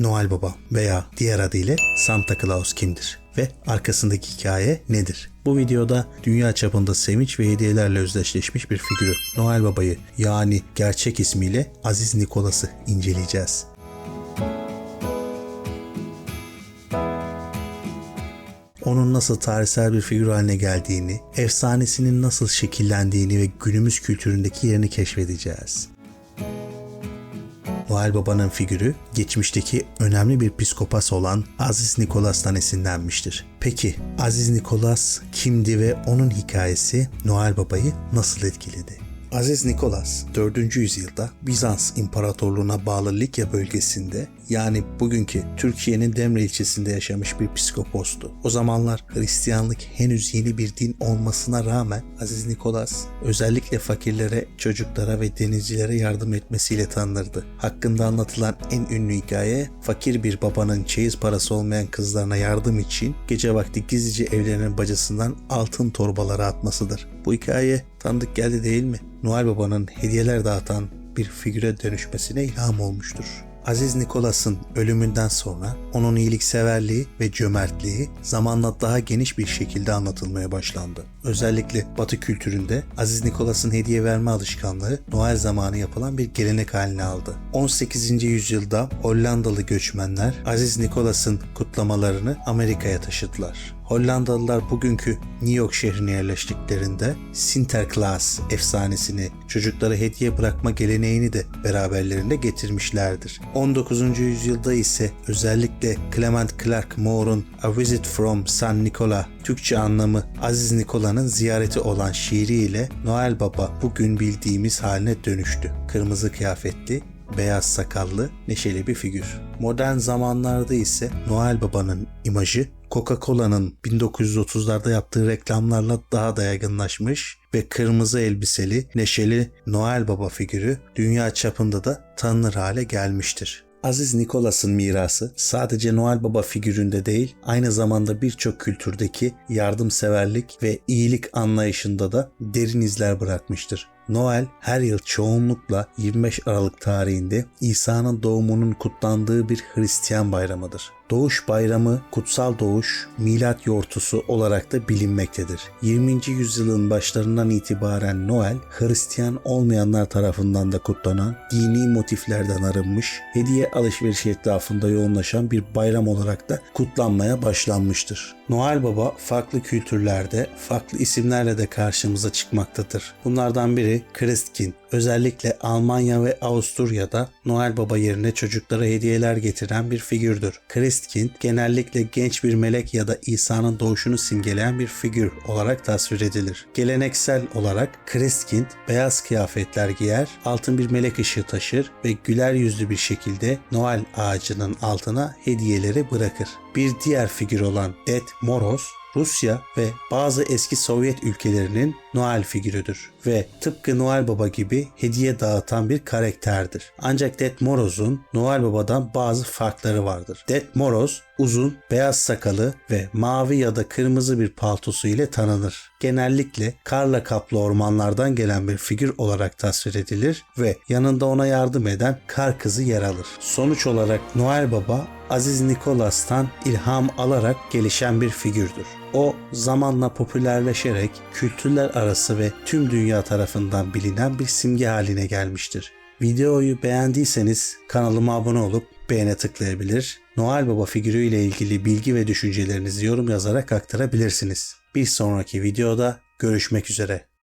Noel Baba veya diğer adıyla Santa Claus kimdir ve arkasındaki hikaye nedir? Bu videoda dünya çapında sevinç ve hediyelerle özdeşleşmiş bir figürü Noel Baba'yı yani gerçek ismiyle Aziz Nikolas'ı inceleyeceğiz. onun nasıl tarihsel bir figür haline geldiğini, efsanesinin nasıl şekillendiğini ve günümüz kültüründeki yerini keşfedeceğiz. Noel Baba'nın figürü geçmişteki önemli bir psikopas olan Aziz Nikolas'tan esinlenmiştir. Peki Aziz Nikolas kimdi ve onun hikayesi Noel Baba'yı nasıl etkiledi? Aziz Nikolas 4. yüzyılda Bizans İmparatorluğu'na bağlı Likya bölgesinde yani bugünkü Türkiye'nin Demre ilçesinde yaşamış bir psikopostu. O zamanlar Hristiyanlık henüz yeni bir din olmasına rağmen Aziz Nikolas özellikle fakirlere, çocuklara ve denizcilere yardım etmesiyle tanınırdı. Hakkında anlatılan en ünlü hikaye fakir bir babanın çeyiz parası olmayan kızlarına yardım için gece vakti gizlice evlerinin bacasından altın torbalara atmasıdır. Bu hikaye tanıdık geldi değil mi? Noel Baba'nın hediyeler dağıtan bir figüre dönüşmesine ilham olmuştur. Aziz Nikolas'ın ölümünden sonra onun iyilikseverliği ve cömertliği zamanla daha geniş bir şekilde anlatılmaya başlandı. Özellikle Batı kültüründe Aziz Nikolas'ın hediye verme alışkanlığı Noel zamanı yapılan bir gelenek haline aldı. 18. yüzyılda Hollandalı göçmenler Aziz Nikolas'ın kutlamalarını Amerika'ya taşıdılar. Hollandalılar bugünkü New York şehrine yerleştiklerinde Sinterklaas efsanesini, çocuklara hediye bırakma geleneğini de beraberlerinde getirmişlerdir. 19. yüzyılda ise özellikle Clement Clark Moore'un A Visit from San Nicola Türkçe anlamı Aziz Nikola'nın ziyareti olan şiiriyle Noel Baba bugün bildiğimiz haline dönüştü. Kırmızı kıyafetli, beyaz sakallı, neşeli bir figür. Modern zamanlarda ise Noel Baba'nın imajı Coca-Cola'nın 1930'larda yaptığı reklamlarla daha da yaygınlaşmış ve kırmızı elbiseli, neşeli Noel Baba figürü dünya çapında da tanınır hale gelmiştir. Aziz Nikolas'ın mirası sadece Noel Baba figüründe değil, aynı zamanda birçok kültürdeki yardımseverlik ve iyilik anlayışında da derin izler bırakmıştır. Noel her yıl çoğunlukla 25 Aralık tarihinde İsa'nın doğumunun kutlandığı bir Hristiyan bayramıdır. Doğuş bayramı, kutsal doğuş, milat yortusu olarak da bilinmektedir. 20. yüzyılın başlarından itibaren Noel, Hristiyan olmayanlar tarafından da kutlanan, dini motiflerden arınmış, hediye alışverişi etrafında yoğunlaşan bir bayram olarak da kutlanmaya başlanmıştır. Noel Baba farklı kültürlerde, farklı isimlerle de karşımıza çıkmaktadır. Bunlardan biri Christkind. Özellikle Almanya ve Avusturya'da Noel Baba yerine çocuklara hediyeler getiren bir figürdür. Christkind genellikle genç bir melek ya da İsa'nın doğuşunu simgeleyen bir figür olarak tasvir edilir. Geleneksel olarak Christkind beyaz kıyafetler giyer, altın bir melek ışığı taşır ve güler yüzlü bir şekilde Noel ağacının altına hediyeleri bırakır. Bir diğer figür olan Ded Moros Rusya ve bazı eski Sovyet ülkelerinin Noel figürüdür ve tıpkı Noel Baba gibi hediye dağıtan bir karakterdir. Ancak Ded Moroz'un Noel Baba'dan bazı farkları vardır. Ded Moroz uzun, beyaz sakalı ve mavi ya da kırmızı bir paltosu ile tanınır. Genellikle karla kaplı ormanlardan gelen bir figür olarak tasvir edilir ve yanında ona yardım eden kar kızı yer alır. Sonuç olarak Noel Baba Aziz Nikolas'tan ilham alarak gelişen bir figürdür. O zamanla popülerleşerek kültürler arası ve tüm dünya tarafından bilinen bir simge haline gelmiştir. Videoyu beğendiyseniz kanalıma abone olup beğene tıklayabilir. Noel Baba figürüyle ilgili bilgi ve düşüncelerinizi yorum yazarak aktarabilirsiniz. Bir sonraki videoda görüşmek üzere.